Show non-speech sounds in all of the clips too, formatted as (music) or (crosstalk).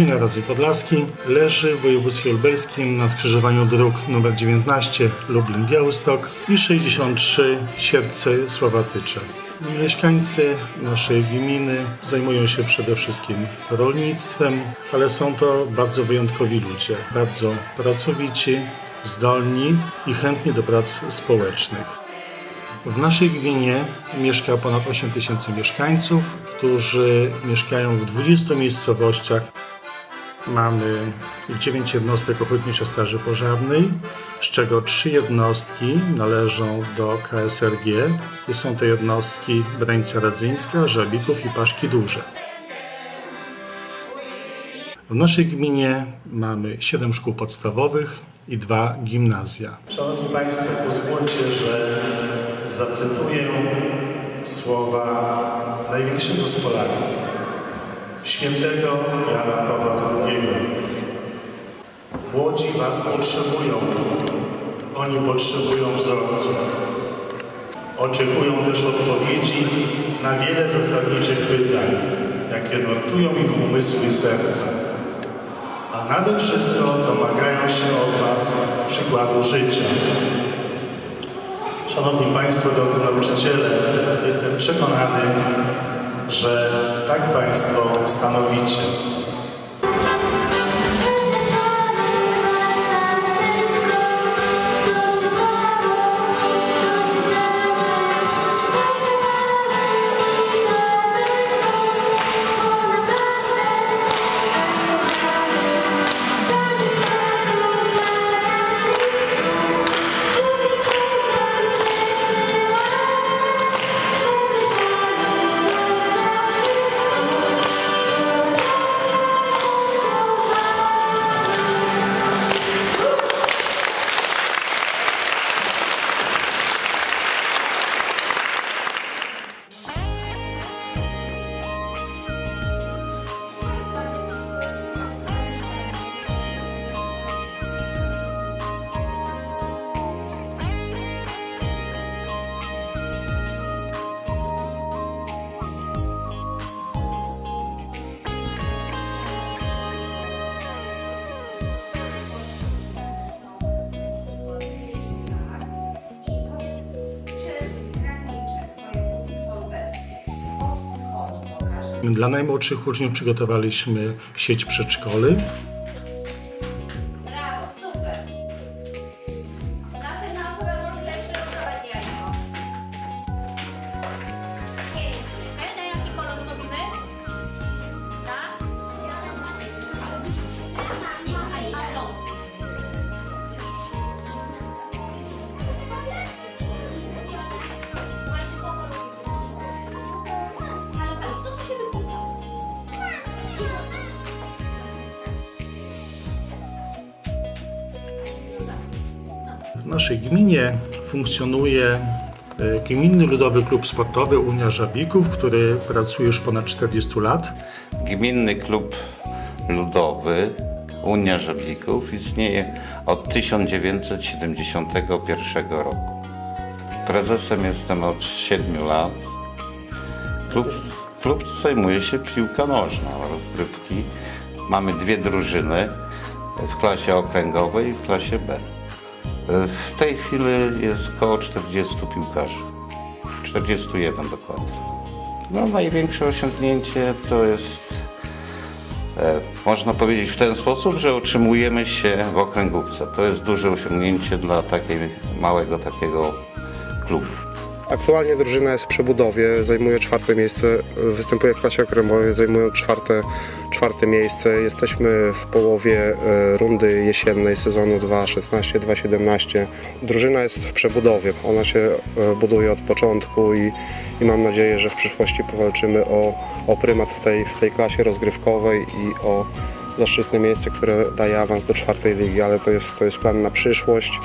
Gmina Radzyń Podlaski leży w województwie lubelskim na skrzyżowaniu dróg nr 19 Lublin-Białystok i 63 Sierpce-Sławatycze. Mieszkańcy naszej gminy zajmują się przede wszystkim rolnictwem, ale są to bardzo wyjątkowi ludzie, bardzo pracowici, zdolni i chętni do prac społecznych. W naszej gminie mieszka ponad 8 tysięcy mieszkańców, którzy mieszkają w 20 miejscowościach. Mamy 9 jednostek ochotniczej straży pożarnej, z czego 3 jednostki należą do KSRG i są to jednostki Brańca Radzyńska, Żabików i Paszki Duże. W naszej gminie mamy 7 szkół podstawowych i dwa gimnazja. Szanowni Państwo, pozwólcie, że zacytuję słowa największego z Polaków, świętego Jana Pawła II. Młodzi Was potrzebują, oni potrzebują wzorców. Oczekują też odpowiedzi na wiele zasadniczych pytań, jakie nurtują ich umysły i serca. A nade wszystko domagają się od Was przykładu życia. Szanowni Państwo, drodzy nauczyciele, jestem przekonany, że tak Państwo stanowicie. Dla najmłodszych uczniów przygotowaliśmy sieć przedszkoli. Naszej gminie funkcjonuje e, Gminny Ludowy Klub Sportowy Unia Żabików, który pracuje już ponad 40 lat. Gminny Klub Ludowy Unia Żabików istnieje od 1971 roku. Prezesem jestem od 7 lat. Klub, klub zajmuje się piłką nożną, rozgrywki. Mamy dwie drużyny w klasie okręgowej i w klasie B. W tej chwili jest około 40 piłkarzy. 41 dokładnie. No, największe osiągnięcie to jest, e, można powiedzieć w ten sposób, że utrzymujemy się w okręgówce. To jest duże osiągnięcie dla takiej małego takiego klubu. Aktualnie drużyna jest w przebudowie, zajmuje czwarte miejsce, występuje w klasie okręgowej, zajmują czwarte, czwarte miejsce. Jesteśmy w połowie e, rundy jesiennej sezonu 2016-2017. Drużyna jest w przebudowie, ona się e, buduje od początku i, i mam nadzieję, że w przyszłości powalczymy o, o prymat w tej, w tej klasie rozgrywkowej i o zaszczytne miejsce, które daje awans do czwartej ligi, ale to jest, to jest plan na przyszłość.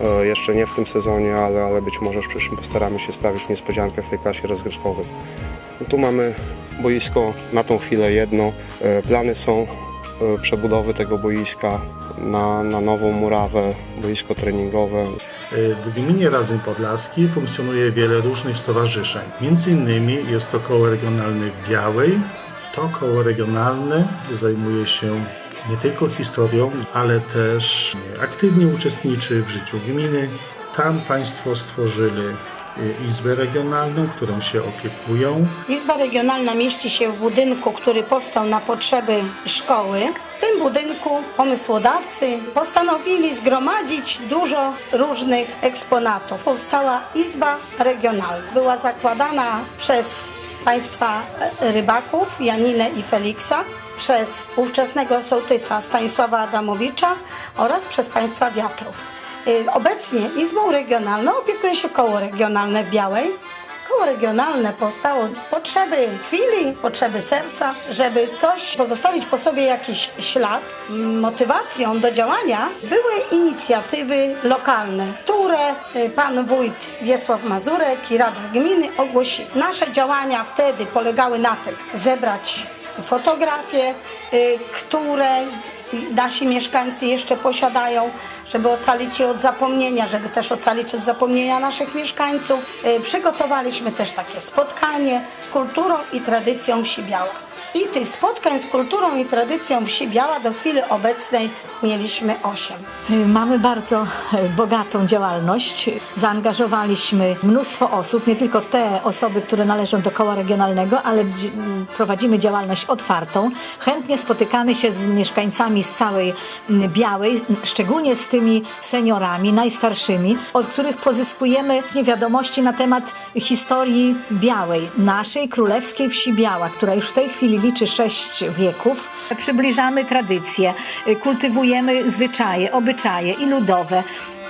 E, Jeszcze nie w tym sezonie, ale, ale być może w przyszłym postaramy się sprawić niespodziankę w tej klasie rozgrywkowej. No tu mamy boisko na tą chwilę jedno. E, Plany są e, przebudowy tego boiska na, na nową murawę, boisko treningowe. W gminie Radzeń Podlaski funkcjonuje wiele różnych stowarzyszeń. Między innymi jest to koło regionalne w Białej, To koło regionalne zajmuje się nie tylko historią, ale też aktywnie uczestniczy w życiu gminy. Tam Państwo stworzyli y, Izbę Regionalną, którą się opiekują. Izba Regionalna mieści się w budynku, który powstał na potrzeby szkoły. W tym budynku pomysłodawcy postanowili zgromadzić dużo różnych eksponatów. Powstała Izba Regionalna. Była zakładana przez państwa e, rybaków Janinę i Feliksa, przez ówczesnego sołtysa Stanisława Adamowicza oraz przez państwa wiatrów. Y, Obecnie Izbą Regionalną opiekuje się koło regionalne Białej. Regionalne powstało z potrzeby chwili, potrzeby serca, żeby coś pozostawić po sobie jakiś ślad. Motywacją do działania były inicjatywy lokalne, które y, pan wójt Wiesław Mazurek i radnych gminy ogłosili. Nasze działania wtedy polegały na tym zebrać fotografie, y, które nasi mieszkańcy jeszcze posiadają, żeby ocalić je od zapomnienia, żeby też ocalić od zapomnienia naszych mieszkańców. Y, Przygotowaliśmy też takie spotkanie z kulturą i tradycją wsi Biała. I tych spotkań z kulturą i tradycją wsi Biała do chwili obecnej mieliśmy osiem. Mamy bardzo e, bogatą działalność. Zaangażowaliśmy mnóstwo osób, nie tylko te osoby, które należą do koła regionalnego, ale prowadzimy działalność otwartą. Chętnie spotykamy się z mieszkańcami z całej Białej, szczególnie z tymi seniorami, najstarszymi, od których pozyskujemy wiadomości na temat historii Białej, naszej królewskiej wsi Biała, która już w tej chwili liczy sześć wieków. Przybliżamy tradycje, kultywujemy zwyczaje, obyczaje i ludowe.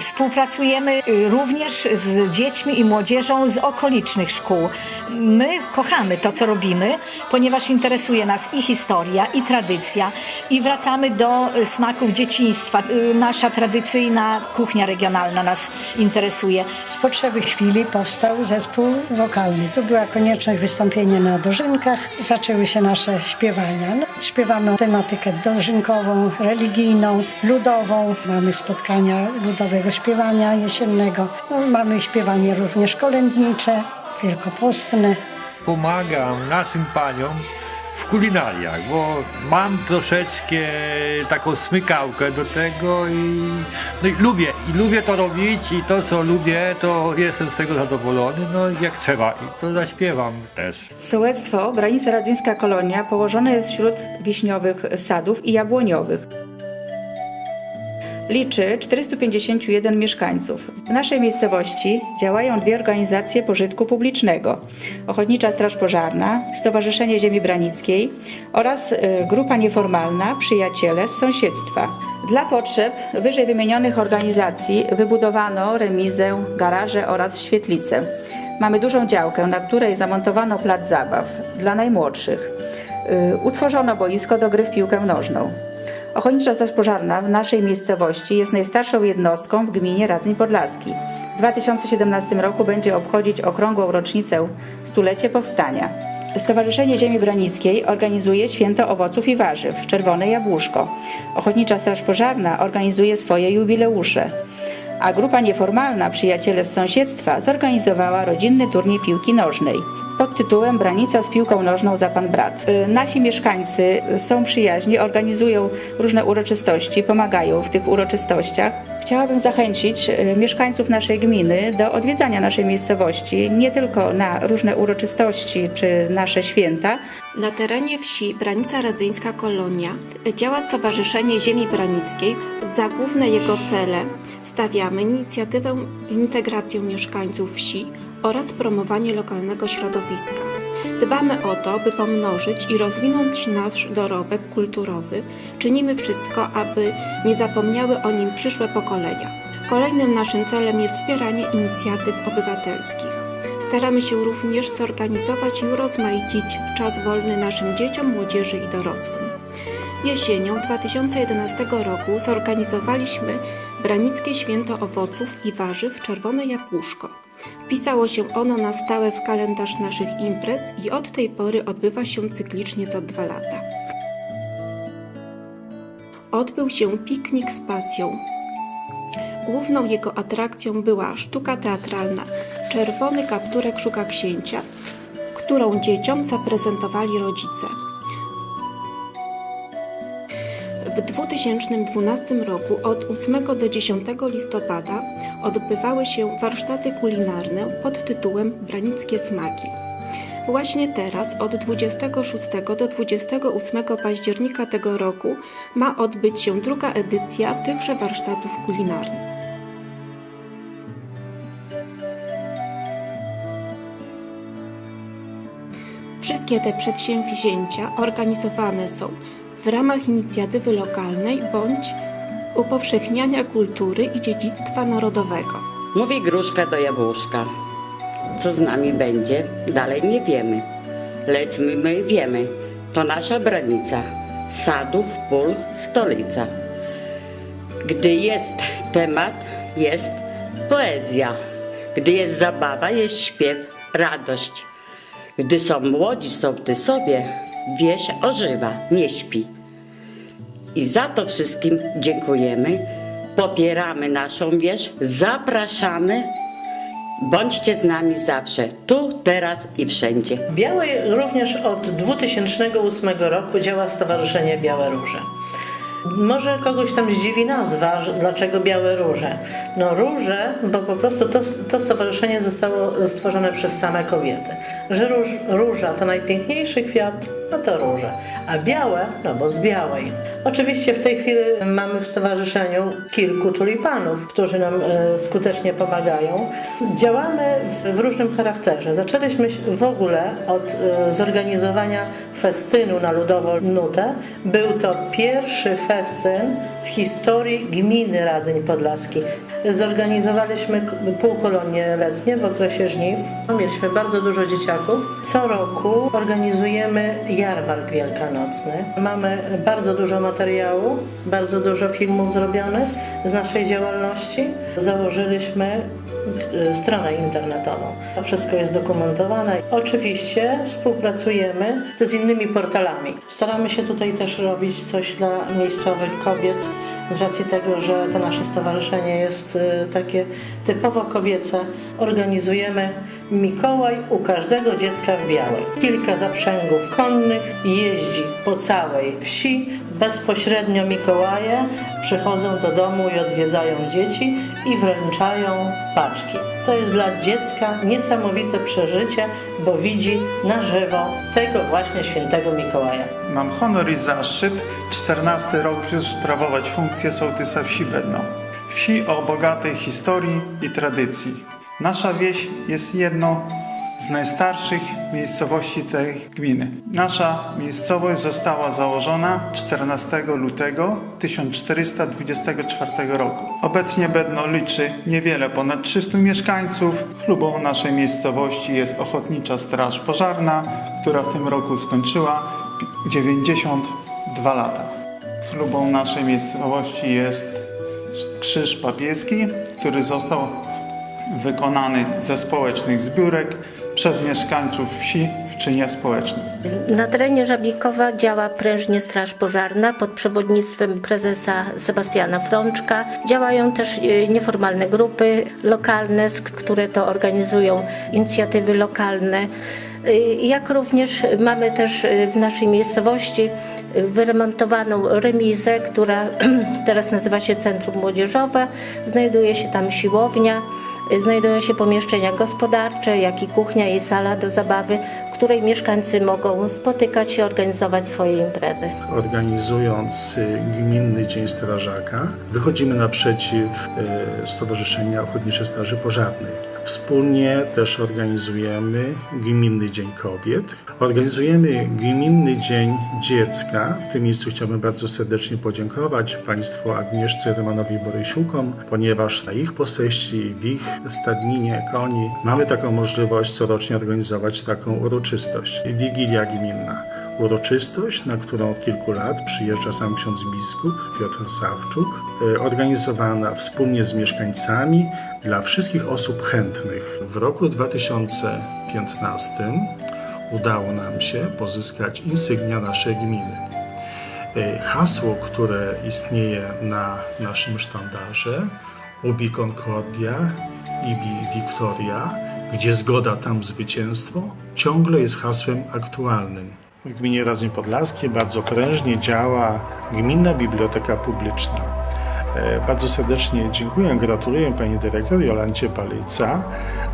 Współpracujemy y, również z dziećmi i młodzieżą z okolicznych szkół. My kochamy to, co robimy, ponieważ interesuje nas i historia, i tradycja, i wracamy do y, smaków dzieciństwa. Y, Nasza tradycyjna kuchnia regionalna nas interesuje. Z potrzeby chwili powstał zespół wokalny. Tu była konieczność wystąpienia na dożynkach. Zaczęły się nasze śpiewania. No, śpiewamy tematykę dożynkową, religijną, ludową. Mamy spotkania ludowego śpiewania jesiennego. No, mamy śpiewanie również kolędnicze, wielkopostne. pomagam naszym paniom w kulinariach, bo mam troszeczkę taką smykałkę do tego i, no i lubię, i lubię to robić i to co lubię, to jestem z tego zadowolony, no jak trzeba i to zaśpiewam też. Sołectwo Branica Radzyńska Kolonia położone jest wśród wiśniowych sadów i jabłoniowych. Liczy 451 mieszkańców. W naszej miejscowości działają dwie organizacje pożytku publicznego: Ochotnicza Straż Pożarna, Stowarzyszenie Ziemi Branickiej oraz y, grupa nieformalna Przyjaciele z Sąsiedztwa. Dla potrzeb wyżej wymienionych organizacji wybudowano remizę, garaże oraz świetlicę. Mamy dużą działkę, na której zamontowano plac zabaw dla najmłodszych. Y, Utworzono boisko do gry w piłkę nożną. Ochotnicza Straż Pożarna w naszej miejscowości jest najstarszą jednostką w gminie Radzyń Podlaski. W 2017 roku będzie obchodzić okrągłą rocznicę stulecie powstania. Stowarzyszenie Ziemi Branickiej organizuje Święto Owoców i Warzyw, Czerwone Jabłuszko. Ochotnicza Straż Pożarna organizuje swoje jubileusze. A grupa nieformalna Przyjaciele z Sąsiedztwa zorganizowała rodzinny turniej piłki nożnej pod tytułem Branica z piłką nożną za pan brat. Y, Nasi mieszkańcy są przyjaźni, organizują różne uroczystości, pomagają w tych uroczystościach. Chciałabym zachęcić y, mieszkańców naszej gminy do odwiedzania naszej miejscowości nie tylko na różne uroczystości czy nasze święta, Na terenie wsi Branica Radzyńska Kolonia działa Stowarzyszenie Ziemi Branickiej. Za główne jego cele stawiamy inicjatywę integracją mieszkańców wsi oraz promowanie lokalnego środowiska. Dbamy o to, by pomnożyć i rozwinąć nasz dorobek kulturowy. Czynimy wszystko, aby nie zapomniały o nim przyszłe pokolenia. Kolejnym naszym celem jest wspieranie inicjatyw obywatelskich. Staramy się również zorganizować i urozmaicić czas wolny naszym dzieciom, młodzieży i dorosłym. Jesienią 2011 roku zorganizowaliśmy Branickie Święto Owoców i Warzyw Czerwone Jabłuszko. Wpisało się ono na stałe w kalendarz naszych imprez i od tej pory odbywa się cyklicznie co dwa lata. Odbył się piknik z pasją, Główną jego atrakcją była sztuka teatralna Czerwony kapturek szuka księcia, którą dzieciom zaprezentowali rodzice. W 2012 roku od 8 do 10 listopada odbywały się warsztaty kulinarne pod tytułem Branickie Smaki. Właśnie teraz, od 26 do 28 października tego roku, ma odbyć się druga edycja tychże warsztatów kulinarnych. Wszystkie te przedsięwzięcia organizowane są w ramach inicjatywy lokalnej bądź upowszechniania kultury i dziedzictwa narodowego. Mówi gruszka do jabłuszka. Co z nami będzie, dalej nie wiemy. Lecz my, my wiemy, to nasza branica. Sadów, pól, stolica. Gdy jest temat, jest poezja. Gdy jest zabawa, jest śpiew, radość. Gdy są młodzi sołtysowie, wieś ożywa, nie śpi. I za to wszystkim dziękujemy. Popieramy naszą wieś, zapraszamy. Bądźcie z nami zawsze, tu, teraz i wszędzie. Białej również od 2008 roku działa Stowarzyszenie Białe Róże. Może kogoś tam zdziwi nazwa, że dlaczego białe róże. No róże, bo po prostu to, to stowarzyszenie zostało stworzone przez same kobiety. Że róż, róża to najpiękniejszy kwiat, no to róże. A białe, no bo z białej. Oczywiście w tej chwili mamy w stowarzyszeniu kilku tulipanów, którzy nam e, skutecznie pomagają. Działamy w, różnym charakterze. Zaczęliśmy w ogóle od e, zorganizowania festynu na Ludową Nutę. Był to pierwszy festyn w historii gminy Radzeń Podlaski. Zorganizowaliśmy półkolonie letnie w okresie żniw. Mieliśmy bardzo dużo dzieciaków. Co roku organizujemy jarmark wielkanocny. Mamy bardzo dużo materiału, bardzo dużo filmów zrobionych z naszej działalności. Założyliśmy e, stronę internetową. To wszystko jest dokumentowane. Oczywiście współpracujemy z innymi portalami. Staramy się tutaj też robić coś dla miejscowych kobiet z racji tego, że to nasze stowarzyszenie jest e, takie typowo kobiece. Organizujemy Mikołaj u każdego dziecka w białej. Kilka zaprzęgów konnych jeździ po całej wsi. Bezpośrednio Mikołaje przychodzą do domu i odwiedzają dzieci i wręczają paczki. To jest dla dziecka niesamowite przeżycie, bo widzi na żywo tego właśnie świętego Mikołaja. Mam honor i zaszczyt 14 rok już sprawować funkcję sołtysa wsi Bedno. Wsi o bogatej historii i tradycji. Nasza wieś jest jedną z najstarszych miejscowości tej gminy. Nasza miejscowość została założona 14 lutego 1424 roku. Obecnie Bedno liczy niewiele ponad 300 mieszkańców. Chlubą naszej miejscowości jest Ochotnicza Straż Pożarna, która w tym roku skończyła 92 lata. Chlubą naszej miejscowości jest Krzyż Papieski, który został wykonany ze społecznych zbiórek przez mieszkańców wsi w czynie społecznym. Na terenie Żabikowa działa prężnie Straż Pożarna pod przewodnictwem prezesa Sebastiana Frączka. Działają też e, nieformalne grupy lokalne, które to organizują inicjatywy lokalne. E, Jak również mamy też e, w naszej miejscowości wyremontowaną remizę, która (clears throat) teraz nazywa się Centrum Młodzieżowe. Znajduje się tam siłownia. Znajdują się pomieszczenia gospodarcze, jak i kuchnia i sala do zabawy, w której mieszkańcy mogą spotykać się, organizować swoje imprezy. Organizując y, Gminny Dzień Strażaka, wychodzimy naprzeciw y, Stowarzyszenia Ochotniczej Straży Pożarnej. Wspólnie też organizujemy Gminny Dzień Kobiet. Organizujemy Gminny Dzień Dziecka. W tym miejscu chciałbym bardzo serdecznie podziękować Państwu Agnieszce Romanowi Borysiukom, ponieważ na ich posesji, w ich stadninie koni mamy taką możliwość corocznie organizować taką uroczystość. Wigilia Gminna uroczystość, na którą od kilku lat przyjeżdża sam ksiądz biskup Piotr Sawczuk, e, organizowana wspólnie z mieszkańcami dla wszystkich osób chętnych. W roku 2015 udało nam się pozyskać insygnia naszej gminy. E, Hasło, które istnieje na naszym sztandarze, Ubi Concordia, Ibi Victoria, gdzie zgoda, tam zwycięstwo, ciągle jest hasłem aktualnym. W gminie Radzyń Podlaskiej bardzo prężnie działa Gminna Biblioteka Publiczna. E, Bardzo serdecznie dziękuję, gratuluję pani dyrektor Jolancie Palyca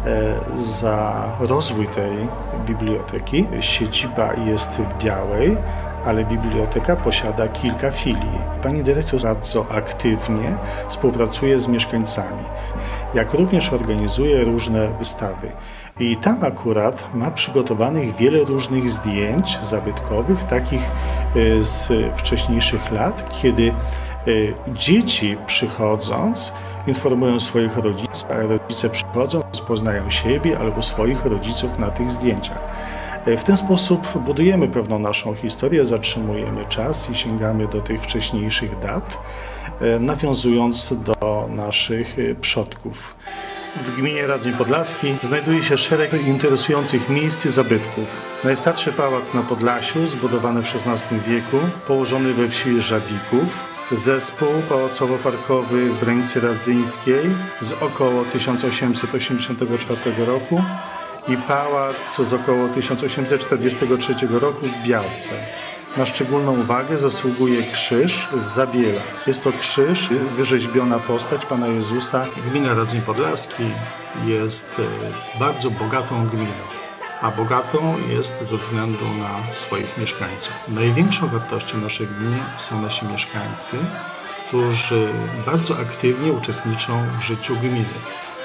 e, za rozwój tej biblioteki. Siedziba jest w Białej, ale biblioteka posiada kilka filii. Pani dyrektor bardzo aktywnie współpracuje z mieszkańcami, jak również organizuje różne wystawy. I tam akurat ma przygotowanych wiele różnych zdjęć zabytkowych, takich e, z wcześniejszych lat, kiedy dzieci przychodząc informują swoich rodziców, a rodzice przychodzą, rozpoznają siebie albo swoich rodziców na tych zdjęciach. E, W ten sposób budujemy pewną naszą historię, zatrzymujemy czas i sięgamy do tych wcześniejszych dat, e, nawiązując do naszych przodków. W gminie Radzyń Podlaski znajduje się szereg interesujących miejsc i zabytków. Najstarszy pałac na Podlasiu, zbudowany w XVI wieku, położony we wsi Żabików. Zespół pałacowo-parkowy w granicy radzyńskiej z około 1884 roku i pałac z około 1843 roku w Białce. Na szczególną uwagę zasługuje krzyż z Zabiela. Jest to krzyż, wyrzeźbiona postać Pana Jezusa. Gmina Radzyń Podlaski jest e, bardzo bogatą gminą, a bogatą jest ze względu na swoich mieszkańców. Największą wartością naszej gminy są nasi mieszkańcy, którzy bardzo aktywnie uczestniczą w życiu gminy.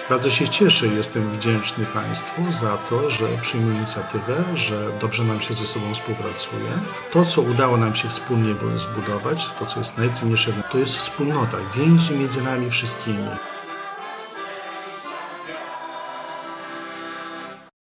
Bardzo się cieszę i jestem wdzięczny Państwu za to, że przyjmują inicjatywę, że dobrze nam się ze sobą współpracuje. To, co udało nam się wspólnie zbudować, to, co jest najcenniejsze, to jest wspólnota, więzi między nami wszystkimi.